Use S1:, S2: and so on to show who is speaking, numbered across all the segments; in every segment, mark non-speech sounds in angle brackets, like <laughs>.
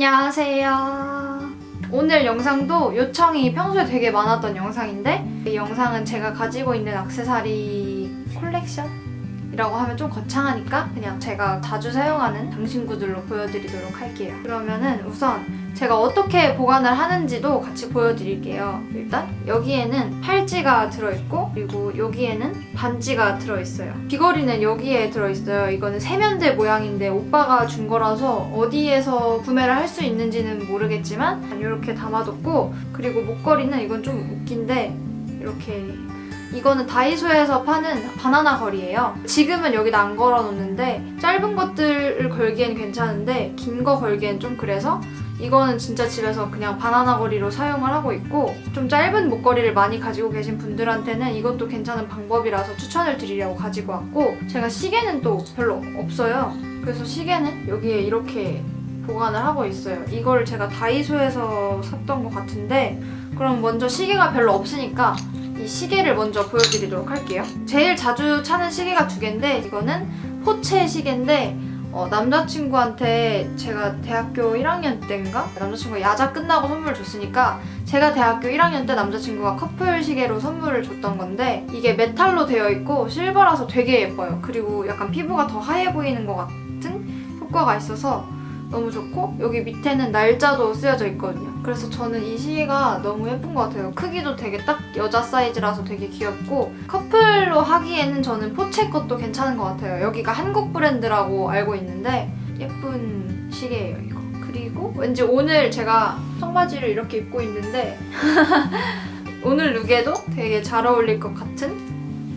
S1: 안녕하세요. 오늘 영상도 요청이 평소에 되게 많았던 영상인데 이 영상은 제가 가지고 있는 액세서리 콜렉션이라고 하면 좀 거창하니까 그냥 제가 자주 사용하는 장신구들로 보여드리도록 할게요. 그러면은 우선 제가 어떻게 보관을 하는지도 같이 보여드릴게요. 일단 여기에는 팔찌가 들어있고 그리고 여기에는 반지가 들어있어요. 귀걸이는 여기에 들어있어요. 이거는 세면대 모양인데 오빠가 준 거라서 어디에서 구매를 할 수 있는지는 모르겠지만 이렇게 담아뒀고 그리고 목걸이는 이건 좀 웃긴데 이렇게 이거는 다이소에서 파는 바나나 걸이에요. 지금은 여기다 안 걸어놓는데 짧은 것들을 걸기엔 괜찮은데 긴 거 걸기엔 좀 그래서 이거는 진짜 집에서 그냥 바나나 거리로 사용을 하고 있고 좀 짧은 목걸이를 많이 가지고 계신 분들한테는 이것도 괜찮은 방법이라서 추천을 드리려고 가지고 왔고 제가 시계는 또 별로 없어요. 그래서 시계는 여기에 이렇게 보관을 하고 있어요. 이걸 제가 다이소에서 샀던 것 같은데 그럼 먼저 시계가 별로 없으니까 이 시계를 먼저 보여드리도록 할게요. 제일 자주 차는 시계가 두 개인데 이거는 포체 시계인데 어, 남자친구한테 제가 대학교 1학년 때인가? 남자친구가 야자 끝나고 선물 줬으니까 제가 대학교 1학년 때 남자친구가 커플 시계로 선물을 줬던 건데 이게 메탈로 되어 있고 실버라서 되게 예뻐요. 그리고 약간 피부가 더 하얘 보이는 것 같은 효과가 있어서 너무 좋고 여기 밑에는 날짜도 쓰여져 있거든요. 그래서 저는 이 시계가 너무 예쁜 것 같아요. 크기도 되게 딱 여자 사이즈라서 되게 귀엽고 커플로 하기에는 저는 포체 것도 괜찮은 것 같아요. 여기가 한국 브랜드라고 알고 있는데 예쁜 시계예요 이거. 그리고 왠지 오늘 제가 청바지를 이렇게 입고 있는데 <laughs> 오늘 룩에도 되게 잘 어울릴 것 같은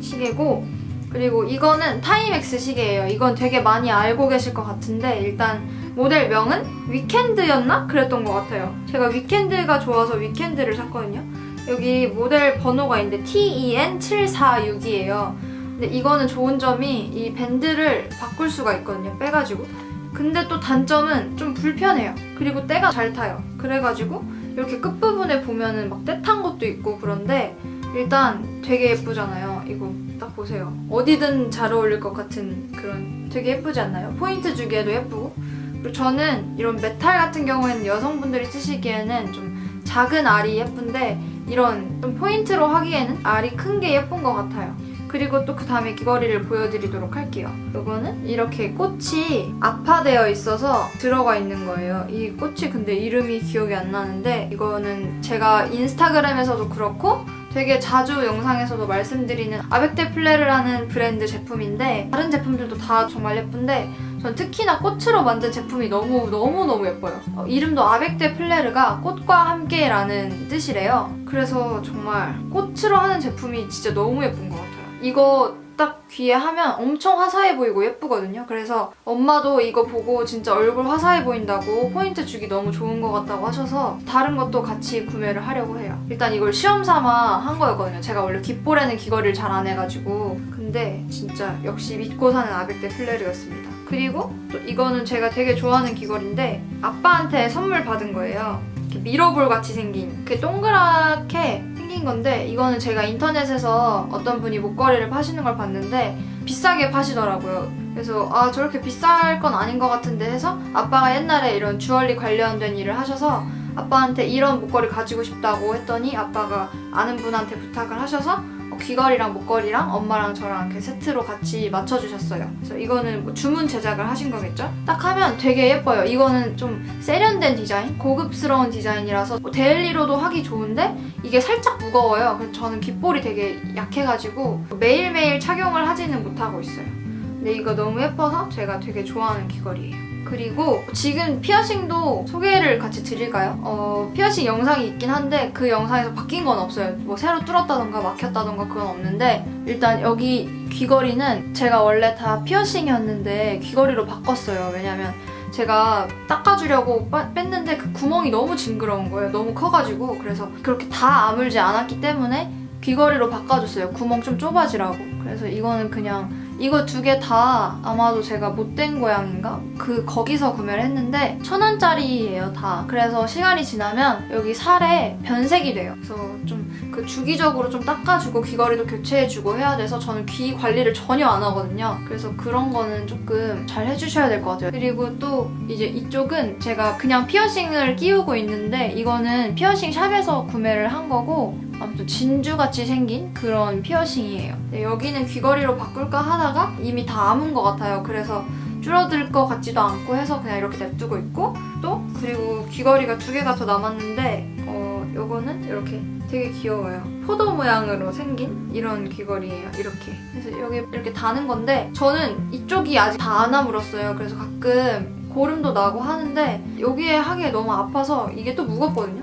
S1: 시계고 그리고 이거는 타이맥스 시계예요. 이건 되게 많이 알고 계실 것 같은데 일단 모델명은 위켄드였나? 그랬던 것 같아요. 제가 위켄드가 좋아서 위켄드를 샀거든요. 여기 모델 번호가 있는데 TEN746이에요. 근데 이거는 좋은 점이 이 밴드를 바꿀 수가 있거든요. 빼가지고. 근데 또 단점은 좀 불편해요. 그리고 때가 잘 타요. 그래가지고 이렇게 끝부분에 보면은 막 때 탄 것도 있고 그런데 일단 되게 예쁘잖아요. 이거 딱 보세요. 어디든 잘 어울릴 것 같은 그런 되게 예쁘지 않나요? 포인트 주기에도 예쁘고. 그리고 저는 이런 메탈 같은 경우에는 여성분들이 쓰시기에는 좀 작은 알이 예쁜데 이런 좀 포인트로 하기에는 알이 큰 게 예쁜 것 같아요. 그리고 또 그 다음에 귀걸이를 보여드리도록 할게요. 이거는 이렇게 꽃이 압화되어 있어서 들어가 있는 거예요. 이 꽃이 근데 이름이 기억이 안 나는데 이거는 제가 인스타그램에서도 그렇고 되게 자주 영상에서도 말씀드리는 아벡데 플레르라는 브랜드 제품인데 다른 제품들도 다 정말 예쁜데 전 특히나 꽃으로 만든 제품이 너무 너무 너무 예뻐요. 어, 이름도 아벡데 플레르가 꽃과 함께라는 뜻이래요. 그래서 정말 꽃으로 하는 제품이 진짜 너무 예쁜 것 같아요. 이거 딱 귀에 하면 엄청 화사해 보이고 예쁘거든요. 그래서 엄마도 이거 보고 진짜 얼굴 화사해 보인다고 포인트 주기 너무 좋은 것 같다고 하셔서 다른 것도 같이 구매를 하려고 해요. 일단 이걸 시험 삼아 한 거였거든요. 제가 원래 귓볼에는 귀걸이를 잘 안 해가지고 근데 진짜 역시 믿고 사는 아벡데 플레르였습니다. 그리고 또 이거는 제가 되게 좋아하는 귀걸이인데 아빠한테 선물 받은 거예요. 이렇게 미러볼 같이 생긴 그 동그랗게 생긴 건데 이거는 제가 인터넷에서 어떤 분이 목걸이를 파시는 걸 봤는데 비싸게 파시더라고요. 그래서 아 저렇게 비쌀 건 아닌 것 같은데 해서 아빠가 옛날에 이런 주얼리 관련된 일을 하셔서 아빠한테 이런 목걸이 가지고 싶다고 했더니 아빠가 아는 분한테 부탁을 하셔서 귀걸이랑 목걸이랑 엄마랑 저랑 이렇게 세트로 같이 맞춰주셨어요. 그래서 이거는 뭐 주문 제작을 하신 거겠죠? 딱 하면 되게 예뻐요. 이거는 좀 세련된 디자인, 고급스러운 디자인이라서 뭐 데일리로도 하기 좋은데 이게 살짝 무거워요. 그래서 저는 귓볼이 되게 약해가지고 매일매일 착용을 하지는 못하고 있어요. 근데 이거 너무 예뻐서 제가 되게 좋아하는 귀걸이에요. 그리고 지금 피어싱도 소개를 같이 드릴까요? 어, 피어싱 영상이 있긴 한데 그 영상에서 바뀐 건 없어요. 뭐 새로 뚫었다던가 막혔다던가 그건 없는데 일단 여기 귀걸이는 제가 원래 다 피어싱이었는데 귀걸이로 바꿨어요. 왜냐면 제가 닦아주려고 빠- 뺐는데 그 구멍이 너무 징그러운 거예요. 너무 커가지고 그래서 그렇게 다 아물지 않았기 때문에 귀걸이로 바꿔줬어요. 구멍 좀 좁아지라고. 그래서 이거는 그냥 이거 두 개 다 아마도 제가 못된 고양인가? 그 거기서 구매를 했는데 천 원짜리예요 다. 그래서 시간이 지나면 여기 살에 변색이 돼요. 그래서 좀 그 주기적으로 좀 닦아주고 귀걸이도 교체해주고 해야 돼서 저는 귀 관리를 전혀 안 하거든요. 그래서 그런 거는 조금 잘 해주셔야 될 것 같아요. 그리고 또 이제 이쪽은 제가 그냥 피어싱을 끼우고 있는데 이거는 피어싱 샵에서 구매를 한 거고 아무튼 진주같이 생긴 그런 피어싱이에요. 네, 여기는 귀걸이로 바꿀까 하다가 이미 다 아문 것 같아요. 그래서 줄어들 것 같지도 않고 해서 그냥 이렇게 냅두고 있고 또 그리고 귀걸이가 두 개가 더 남았는데 어 요거는 이렇게 되게 귀여워요. 포도 모양으로 생긴 이런 귀걸이에요. 이렇게 그래서 여기 이렇게 다는 건데 저는 이쪽이 아직 다 안 아물었어요. 그래서 가끔 고름도 나고 하는데 여기에 하기에 너무 아파서 이게 또 무겁거든요.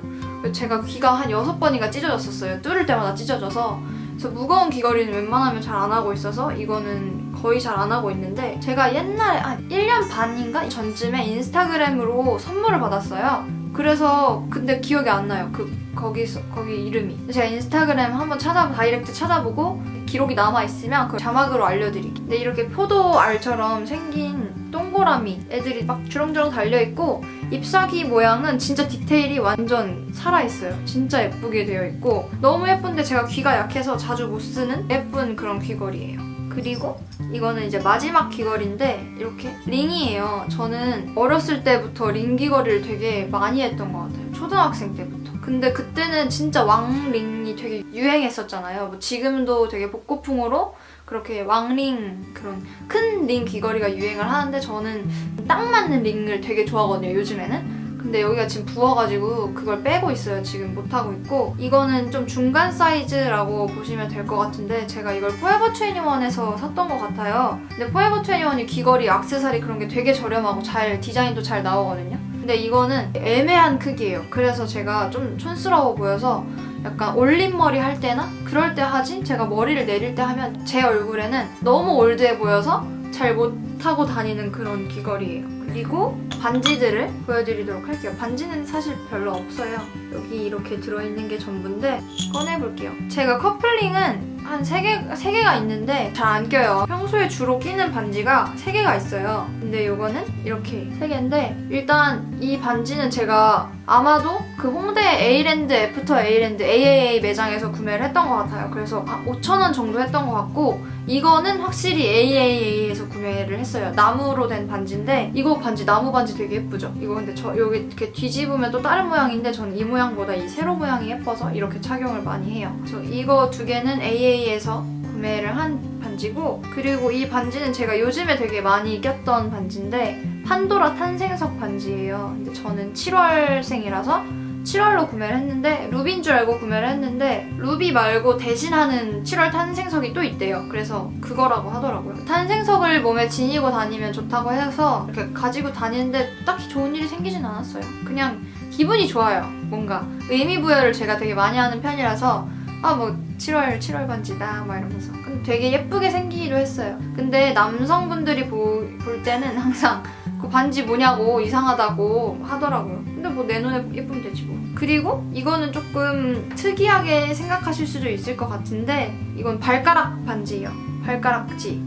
S1: 제가 귀가 한 여섯 번이가 찢어졌었어요. 뚫을 때마다 찢어져서 그래서 무거운 귀걸이는 웬만하면 잘 안 하고 있어서 이거는 거의 잘 안 하고 있는데 제가 옛날에 한 1년 반인가 전쯤에 인스타그램으로 선물을 받았어요. 그래서 근데 기억이 안 나요. 그 거기서 거기 이름이. 제가 인스타그램 한번 찾아 다이렉트 찾아보고 기록이 남아 있으면 그 자막으로 알려드릴게요. 근데 이렇게 포도 알처럼 생긴 동그라미 애들이 막 주렁주렁 달려 있고 잎사귀 모양은 진짜 디테일이 완전 살아있어요. 진짜 예쁘게 되어 있고 너무 예쁜데 제가 귀가 약해서 자주 못 쓰는 예쁜 그런 귀걸이에요. 그리고 이거는 이제 마지막 귀걸이인데 이렇게 링이에요. 저는 어렸을 때부터 링 귀걸이를 되게 많이 했던 것 같아요. 초등학생 때부터. 근데 그때는 진짜 왕링이 되게 유행했었잖아요. 뭐 지금도 되게 복고풍으로 그렇게 왕링 그런 큰 링 귀걸이가 유행을 하는데 저는 딱 맞는 링을 되게 좋아하거든요. 요즘에는. 근데 여기가 지금 부어가지고 그걸 빼고 있어요. 지금 못하고 있고 이거는 좀 중간 사이즈라고 보시면 될 것 같은데 제가 이걸 포에버 21에서 샀던 것 같아요. 근데 포에버 21이 귀걸이, 액세서리 그런 게 되게 저렴하고 잘 디자인도 잘 나오거든요. 근데 이거는 애매한 크기예요. 그래서 제가 좀 촌스러워 보여서 약간 올림머리 할 때나 그럴 때 하지 제가 머리를 내릴 때 하면 제 얼굴에는 너무 올드해 보여서 잘 못하고 다니는 그런 귀걸이에요. 그리고 반지들을 보여드리도록 할게요. 반지는 사실 별로 없어요. 여기 이렇게 들어있는 게 전부인데 꺼내볼게요. 제가 커플링은 한 3개, 3개가 있는데 잘 안 껴요. 평소에 주로 끼는 반지가 3개가 있어요. 근데 이거는 이렇게 3개인데 일단 이 반지는 제가 아마도 그 홍대 A랜드, 애프터 A랜드 AAA 매장에서 구매를 했던 것 같아요. 그래서 5,000원 정도 했던 것 같고 이거는 확실히 AAA에서 구매를 했어요. 나무로 된 반지인데 이거 반지 나무 반지 되게 예쁘죠? 이거 근데 저 여기 이렇게 뒤집으면 또 다른 모양인데 저는 이 모양보다 이 세로 모양이 예뻐서 이렇게 착용을 많이 해요. 저 이거 두 개는 AA에서 구매를 한 반지고 그리고 이 반지는 제가 요즘에 되게 많이 꼈던 반지인데 판도라 탄생석 반지예요. 근데 저는 7월생이라서 7월로 구매를 했는데 루비인 줄 알고 구매를 했는데 루비 말고 대신하는 7월 탄생석이 또 있대요. 그래서 그거라고 하더라고요. 탄생석을 몸에 지니고 다니면 좋다고 해서 이렇게 가지고 다니는데 딱히 좋은 일이 생기진 않았어요. 그냥 기분이 좋아요. 뭔가 의미 부여를 제가 되게 많이 하는 편이라서 아뭐 7월 7월 반지다 막 이러면서 근데 되게 예쁘게 생기기도 했어요. 근데 남성분들이 보, 볼 때는 항상 그 반지 뭐냐고 이상하다고 하더라고요. 근데 뭐 내 눈에 예쁘면 되지 뭐. 그리고 이거는 조금 특이하게 생각하실 수도 있을 것 같은데 이건 발가락 반지예요. 발가락지.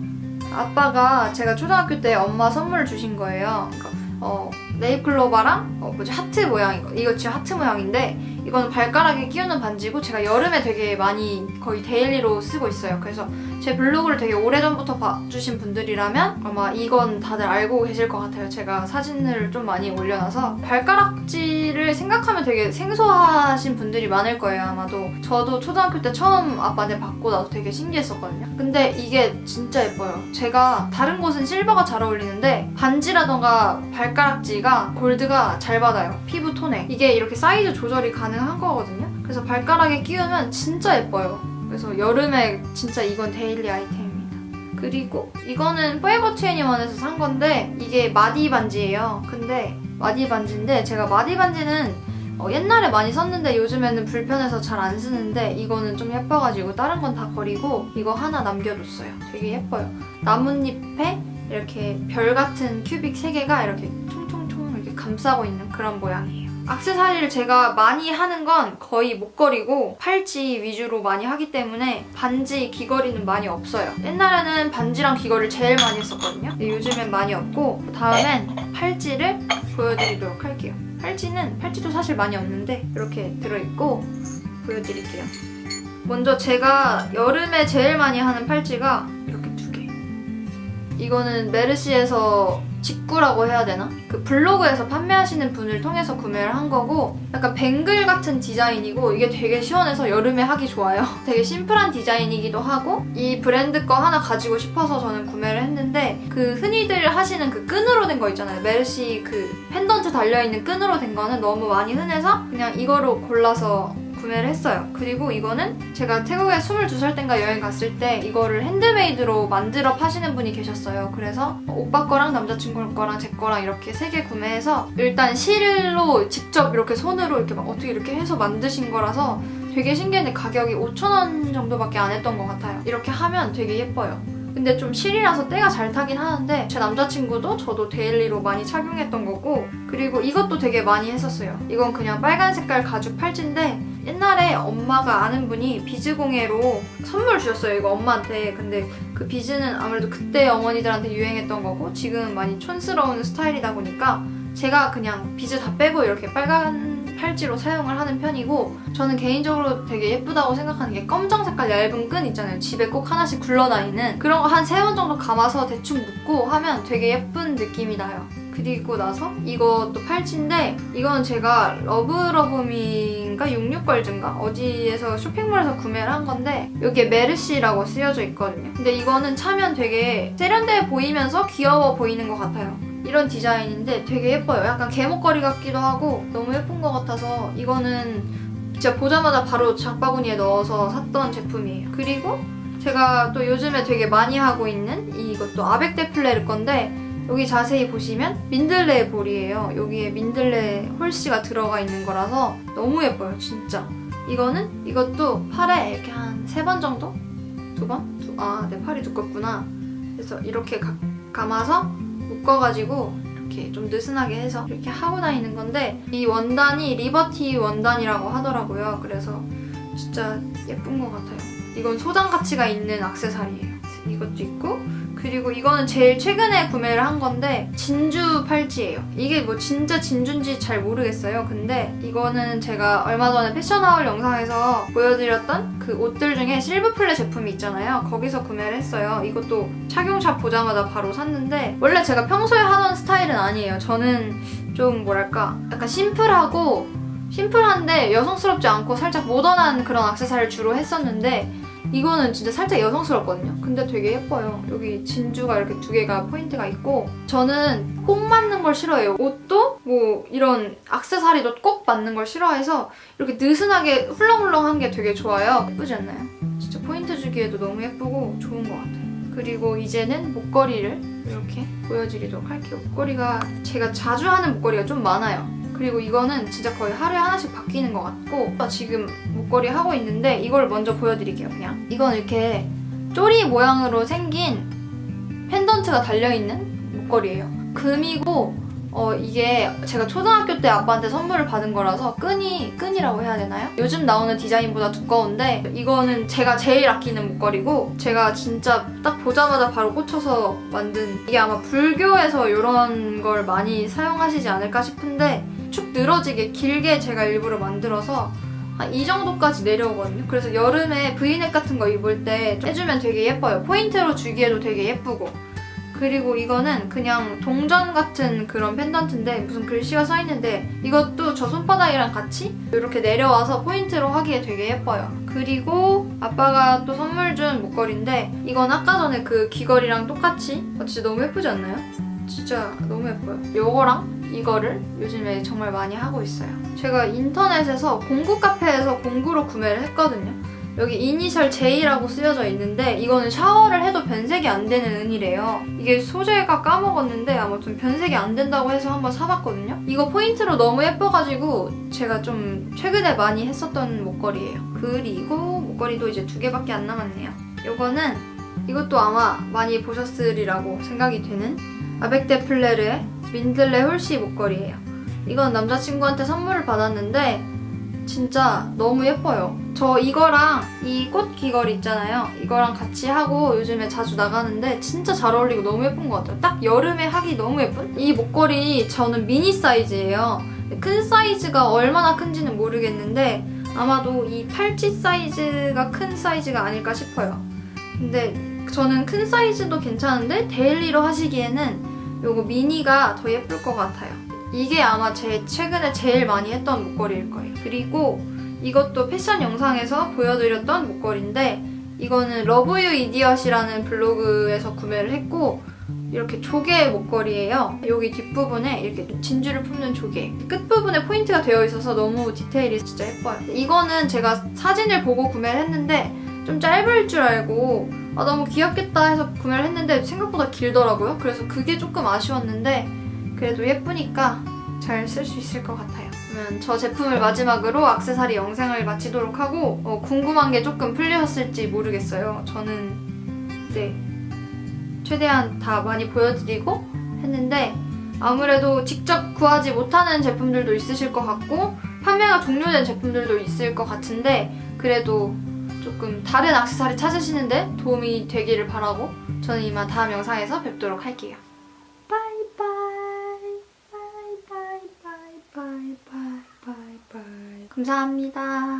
S1: 아빠가 제가 초등학교 때 엄마 선물을 주신 거예요. 그러니까 어, 네잎클로바랑 어, 뭐지 하트 모양인 거. 이거 진짜 하트 모양인데 이거는 발가락에 끼우는 반지고 제가 여름에 되게 많이 거의 데일리로 쓰고 있어요. 그래서 제 블로그를 되게 오래전부터 봐주신 분들이라면 아마 이건 다들 알고 계실 것 같아요. 제가 사진을 좀 많이 올려놔서 발가락지를 생각하면 되게 생소하신 분들이 많을 거예요. 아마도 저도 초등학교 때 처음 아빠한테 받고 나도 되게 신기했었거든요. 근데 이게 진짜 예뻐요. 제가 다른 곳은 실버가 잘 어울리는데 반지라던가 발가락지가 골드가 잘 받아요. 피부 톤에. 이게 이렇게 사이즈 조절이 가능 한 거거든요. 그래서 발가락에 끼우면 진짜 예뻐요. 그래서 여름에 진짜 이건 데일리 아이템입니다. 그리고 이거는 포에버 21에서 산 건데 이게 마디 반지예요. 근데 마디 반지인데 제가 마디 반지는 어, 옛날에 많이 썼는데 요즘에는 불편해서 잘 안 쓰는데 이거는 좀 예뻐가지고 다른 건 다 버리고 이거 하나 남겨뒀어요. 되게 예뻐요. 나뭇잎에 이렇게 별 같은 큐빅 3개가 이렇게 총총총 이렇게 감싸고 있는 그런 모양이에요. 악세사리를 제가 많이 하는 건 거의 목걸이고 팔찌 위주로 많이 하기 때문에 반지, 귀걸이는 많이 없어요. 옛날에는 반지랑 귀걸이를 제일 많이 했었거든요. 근데 요즘엔 많이 없고 다음엔 팔찌를 보여드리도록 할게요. 팔찌는 팔찌도 사실 많이 없는데 이렇게 들어있고 보여드릴게요. 먼저 제가 여름에 제일 많이 하는 팔찌가 이렇게 두 개. 이거는 메르시에서 직구라고 해야 되나? 그 블로그에서 판매하시는 분을 통해서 구매를 한 거고 약간 뱅글 같은 디자인이고 이게 되게 시원해서 여름에 하기 좋아요. <laughs> 되게 심플한 디자인이기도 하고 이 브랜드 거 하나 가지고 싶어서 저는 구매를 했는데 그 흔히들 하시는 그 끈으로 된 거 있잖아요. 메르시 그 펜던트 달려있는 끈으로 된 거는 너무 많이 흔해서 그냥 이거로 골라서 구매를 했어요. 그리고 이거는 제가 태국에 22살 땐가 여행 갔을 때 이거를 핸드메이드로 만들어 파시는 분이 계셨어요. 그래서 오빠 거랑 남자친구 거랑 제 거랑 이렇게 세 개 구매해서 일단 실로 직접 이렇게 손으로 이렇게 막 어떻게 이렇게 해서 만드신 거라서 되게 신기한데 가격이 5,000원 정도밖에 안 했던 것 같아요. 이렇게 하면 되게 예뻐요. 근데 좀 실이라서 때가 잘 타긴 하는데 제 남자친구도 저도 데일리로 많이 착용했던 거고 그리고 이것도 되게 많이 했었어요. 이건 그냥 빨간 색깔 가죽 팔찌인데 옛날에 엄마가 아는 분이 비즈공예로 선물 주셨어요. 이거 엄마한테. 근데 그 비즈는 아무래도 그때 어머니들한테 유행했던 거고 지금은 많이 촌스러운 스타일이다 보니까 제가 그냥 비즈 다 빼고 이렇게 빨간 팔찌로 사용을 하는 편이고 저는 개인적으로 되게 예쁘다고 생각하는 게 검정 색깔 얇은 끈 있잖아요. 집에 꼭 하나씩 굴러다니는 그런 거 한 세 번 정도 감아서 대충 묶고 하면 되게 예쁜 느낌이 나요. 그리고 나서 이것도 팔찌인데 이건 제가 러브러브미인가 66걸즈인가 어디에서 쇼핑몰에서 구매를 한 건데 여기에 메르시라고 쓰여져 있거든요. 근데 이거는 차면 되게 세련돼 보이면서 귀여워 보이는 것 같아요. 이런 디자인인데 되게 예뻐요. 약간 개목걸이 같기도 하고 너무 예쁜 것 같아서 이거는 진짜 보자마자 바로 장바구니에 넣어서 샀던 제품이에요. 그리고 제가 또 요즘에 되게 많이 하고 있는 이것도 아벡 데플레르 건데 여기 자세히 보시면 민들레 볼이에요. 여기에 민들레 홀씨가 들어가 있는 거라서 너무 예뻐요, 진짜. 이거는 이것도 팔에 이렇게 한 세 번 정도? 두 번? 두, 아, 내 팔이 두껍구나. 그래서 이렇게 가- 감아서 묶어가지고 이렇게 좀 느슨하게 해서 이렇게 하고 다니는 건데 이 원단이 리버티 원단이라고 하더라고요. 그래서 진짜 예쁜 것 같아요. 이건 소장 가치가 있는 액세서리예요. 이것도 있고 그리고 이거는 제일 최근에 구매를 한 건데 진주 팔찌예요. 이게 뭐 진짜 진주인지 잘 모르겠어요. 근데 이거는 제가 얼마 전에 패션하울 영상에서 보여드렸던 그 옷들 중에 실브플레 제품이 있잖아요. 거기서 구매를 했어요. 이것도 착용샷 보자마자 바로 샀는데 원래 제가 평소에 하던 스타일은 아니에요. 저는 좀 뭐랄까 약간 심플하고 심플한데 여성스럽지 않고 살짝 모던한 그런 액세서리를 주로 했었는데 이거는 진짜 살짝 여성스럽거든요. 근데 되게 예뻐요. 여기 진주가 이렇게 두 개가 포인트가 있고 저는 꼭 맞는 걸 싫어해요. 옷도 뭐 이런 액세서리도 꼭 맞는 걸 싫어해서 이렇게 느슨하게 훌렁훌렁한 게 되게 좋아요. 예쁘지 않나요? 진짜 포인트 주기에도 너무 예쁘고 좋은 것 같아요. 그리고 이제는 목걸이를 이렇게 보여드리도록 할게요. 목걸이가 제가 자주 하는 목걸이가 좀 많아요. 그리고 이거는 진짜 거의 하루에 하나씩 바뀌는 것 같고 지금 목걸이 하고 있는데 이걸 먼저 보여드릴게요 그냥 이건 이렇게 쪼리 모양으로 생긴 펜던트가 달려있는 목걸이에요 금이고 어 이게 제가 초등학교 때 아빠한테 선물을 받은 거라서 끈이 끈이라고 해야 되나요? 요즘 나오는 디자인보다 두꺼운데 이거는 제가 제일 아끼는 목걸이고 제가 진짜 딱 보자마자 바로 꽂혀서 만든 이게 아마 불교에서 이런 걸 많이 사용하시지 않을까 싶은데 축 늘어지게 길게 제가 일부러 만들어서 한 이 정도까지 내려오거든요. 그래서 여름에 브이넥 같은 거 입을 때 해주면 되게 예뻐요. 포인트로 주기에도 되게 예쁘고. 그리고 이거는 그냥 동전 같은 그런 펜던트인데 무슨 글씨가 써 있는데 이것도 저 손바닥이랑 같이 이렇게 내려와서 포인트로 하기에 되게 예뻐요. 그리고 아빠가 또 선물 준 목걸이인데 이건 아까 전에 그 귀걸이랑 똑같이 어, 진짜 너무 예쁘지 않나요? 진짜 너무 예뻐요. 요거랑 이거를 요즘에 정말 많이 하고 있어요. 제가 인터넷에서 공구 카페에서 공구로 구매를 했거든요. 여기 이니셜 J라고 쓰여져 있는데 이거는 샤워를 해도 변색이 안 되는 은이래요. 이게 소재가 까먹었는데 아무튼 변색이 안 된다고 해서 한번 사봤거든요. 이거 포인트로 너무 예뻐가지고 제가 좀 최근에 많이 했었던 목걸이에요. 그리고 목걸이도 이제 두 개밖에 안 남았네요. 이거는 이것도 아마 많이 보셨으리라고 생각이 되는 아벡데 플레르의 민들레 홀씨 목걸이에요. 이건 남자친구한테 선물을 받았는데 진짜 너무 예뻐요. 저 이거랑 이 꽃 귀걸이 있잖아요. 이거랑 같이 하고 요즘에 자주 나가는데 진짜 잘 어울리고 너무 예쁜 것 같아요. 딱 여름에 하기 너무 예쁜? 이 목걸이 저는 미니 사이즈예요. 큰 사이즈가 얼마나 큰지는 모르겠는데 아마도 이 팔찌 사이즈가 큰 사이즈가 아닐까 싶어요. 근데 저는 큰 사이즈도 괜찮은데 데일리로 하시기에는 요거 미니가 더 예쁠 것 같아요. 이게 아마 제 최근에 제일 많이 했던 목걸이일 거예요. 그리고 이것도 패션 영상에서 보여드렸던 목걸이인데 이거는 러브유 이디엇이라는 블로그에서 구매를 했고 이렇게 조개 목걸이에요. 여기 뒷부분에 이렇게 진주를 품는 조개. 끝부분에 포인트가 되어 있어서 너무 디테일이 진짜 예뻐요. 이거는 제가 사진을 보고 구매를 했는데 좀 짧을 줄 알고 아, 너무 귀엽겠다 해서 구매를 했는데 생각보다 길더라고요. 그래서 그게 조금 아쉬웠는데 그래도 예쁘니까 잘 쓸 수 있을 것 같아요. 그러면 저 제품을 마지막으로 악세사리 영상을 마치도록 하고 어, 궁금한 게 조금 풀리셨을지 모르겠어요. 저는 네 최대한 다 많이 보여드리고 했는데 아무래도 직접 구하지 못하는 제품들도 있으실 것 같고 판매가 종료된 제품들도 있을 것 같은데 그래도 조금 다른 악세사리 찾으시는데 도움이 되기를 바라고 저는 이만 다음 영상에서 뵙도록 할게요. 바이바이 바이바이 바이바이 바이바이 감사합니다.